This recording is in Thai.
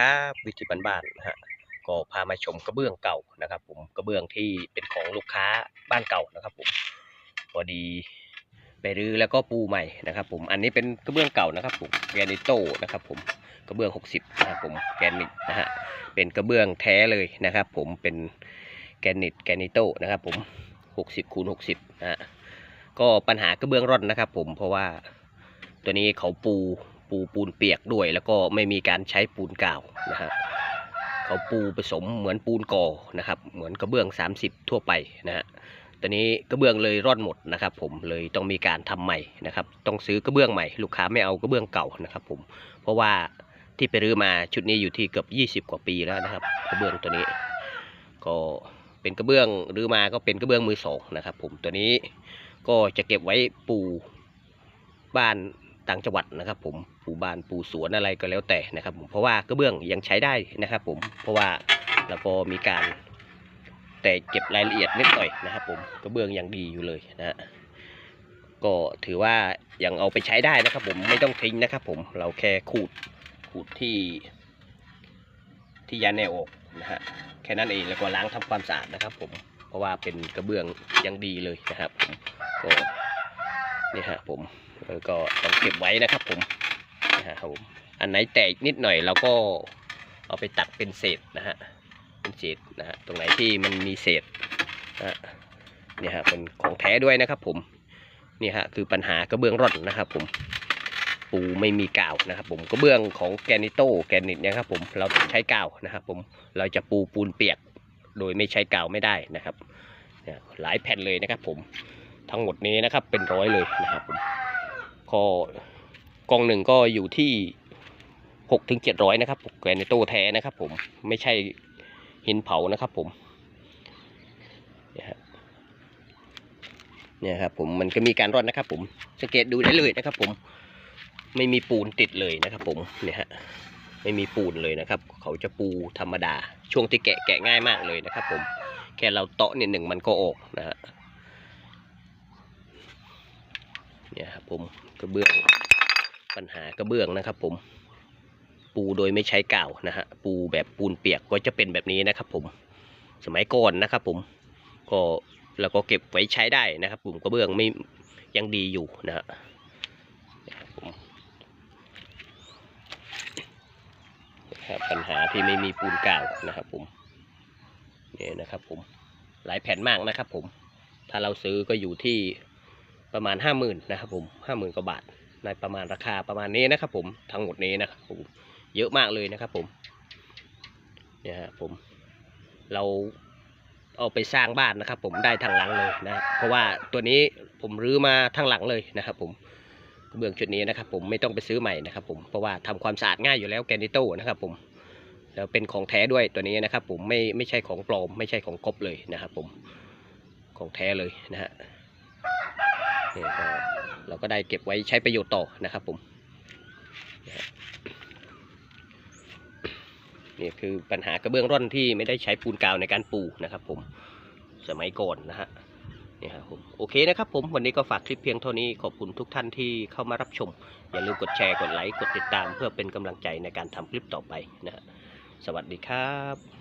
ครับวิธีบ้านๆนะฮะก็พามาชมกระเบื้องเก่านะครับ ผมกระเบื้องที่เป็นของลูกค้าบ้านเก่านะครับ ผมพอดีไปรื้อแล้วก็ปูใหม่นะครับ ผมอันนี้เป็นกระเบื้องเก่านะครับ ผมแกรนิโตนะครับ ผมกระเบื้อง 60นะครับผมแกรนิตนะฮะเป็นกระเบื้องแท้เลยนะครับ ผมเป็นแกรนิตแกรนิโตนะครับผม60คูณ60นะฮะก็ปัญหากระเบื้องร่อนนะครับ ผมเพราะว่าตัวนี้เขาปู ปูปูนเปียกด้วย แล้วก็ไม่มีการใช้ปูนกาวนะฮะเขาปูผสมเหมือนปูนก่อนะครับ เหมือนกระเบื้อง 30 ทั่วไปนะฮะตัวนี้กระเบื้องเลยร่อนหมดนะครับ ผมเลยต้องมีการทำใหม่นะครับ ต้องซื้อกระเบื้องใหม่ ลูกค้าไม่เอากระเบื้องเก่านะครับ ผมเพราะว่าที่ไปรื้อมาชุดนี้อยู่ที่เกือบ20 กว่าปีแล้วนะครับ กระเบื้องตัวนี้ ก็เป็นกระเบื้องรื้อมาก็เป็นกระเบื้องมือสองนะครับ ผมตัวนี้ก็จะเก็บไว้ปูบ้าน ต่างจังหวัดนะครับ ผมปูบ้านปูสวนอะไรก็แล้วแต่นะครับ ผมเพราะว่ากระเบื้องยังใช้ได้นะครับ ผมเพราะว่าเราก็มีการแต่เก็บรายละเอียดนิดหน่อยนะครับ ผมกระเบื้องยังดีอยู่เลยนะฮะก็ถือว่ายังเอาไปใช้ได้นะครับ ผมไม่ต้องทิ้งนะครับ ผมเราแค่ขูดขูดที่ ที่ยาแนวอกนะฮะแค่นั้นเองแล้วก็ล้างทำความสะอาดนะครับ ผมเพราะว่าเป็นกระเบื้องยังดีเลยนะครับ ก็นี่ฮะผม ก็ต้องเก็บไว้นะครับผมนะครับผมอันไหนแตกนิดหน่อยเราก็เอาไปตักเป็นเศษนะฮะเป็นเศษนะฮะตรงไหนที่มันมีเศษนะฮะเนี่ยฮะเป็นของแท้ด้วยนะครับผมนี่ฮะคือปัญหากระเบื้องร่อนนะครับผมปูไม่มีกาวนะครับผมกระเบื้องของแกนิโตแกนิตเนี่ยครับผมเราใช้กาวนะครับผมเราจะปูปูนเปียกโดยไม่ใช้กาวไม่ได้นะครับเนี่ยหลายแผ่นเลยนะครับผมทั้งหมดนี้นะครับเป็นร้อยเลยนะครับผม ก็กล่องหนึ่งก็อยู่ที่หกถึงเจ็ดร้อยนะครับแกรนิโตแท้นะครับ ผมไม่ใช่หินเผานะครับผมเนี่ยครับเนี่ยครับผมมันก็มีการร่อนนะครับ ผมสังเกตดูได้เลยนะครับ ผมไม่มีปูนติดเลยนะครับ ผมเนี่ยฮะไม่มีปูนเลยนะครับ เขาจะปูธรรมดา ช่วงที่แกะแกะง่ายมากเลยนะครับ ผมแค่เราเตาะนิดหนึ่งมันก็ออกนะฮะเนี่ยครับผม กระเบื้องปัญหากระเบื้องนะครับ ผม ปูโดยไม่ใช้กาวนะฮะปูแบบปูนเปียกก็จะเป็นแบบนี้นะครับ ผมสมัยก่อนนะครับ ผมก็แล้วก็เก็บไว้ใช้ได้นะครับผมกระเบื้องไม่ยังดีอยู่นะฮะครับปัญหาที่ไม่มีปูนกาวนะครับ ผมเนี่ยนะครับ ผมหลายแผ่นมากนะครับ ผม ถ้าเราซื้อก็อยู่ที่ ประมาณห้าหมื่นนะครับผมห้าหมื่นกว่าบาทในประมาณราคาประมาณนี้นะครับผมทั้งหมดนี้นะครับผมเยอะมากเลยนะครับผมเนี่ยฮะผมเราเอาไปสร้างบ้านนะครับ ผมได้ทางหลังเลยนะเพราะว่าตัวนี้ผมรื้อมาทางหลังเลยนะครับ ผมเบื้องชุดนี้นะครับ ผมไม่ต้องไปซื้อใหม่นะครับ ผมเพราะว่าทำความสะอาดง่ายอยู่แล้วแกนิโต้นะครับ ผมแล้วเป็นของแท้ด้วยตัวนี้นะครับ ผมไม่ไม่ใช่ของปลอม ไม่ใช่ของกบเลยนะครับ ผมของแท้เลยนะฮะ นี่ก็เราก็ได้เก็บไว้ใช้ประโยชน์ต่อนะครับผมนี่คือปัญหากระเบื้องร่อนที่ไม่ได้ใช้ปูนกาวในการปูนะครับผมสมัยก่อนนะฮะนี่ครับผมโอเคนะครับผมวันนี้ก็ฝากคลิปเพียงเท่านี้ขอบคุณทุกท่านที่เข้ามารับชม อย่าลืมกดแชร์กดไลค์กดติดตาม เพื่อเป็นกำลังใจในการทำคลิปต่อไปนะฮะสวัสดีครับ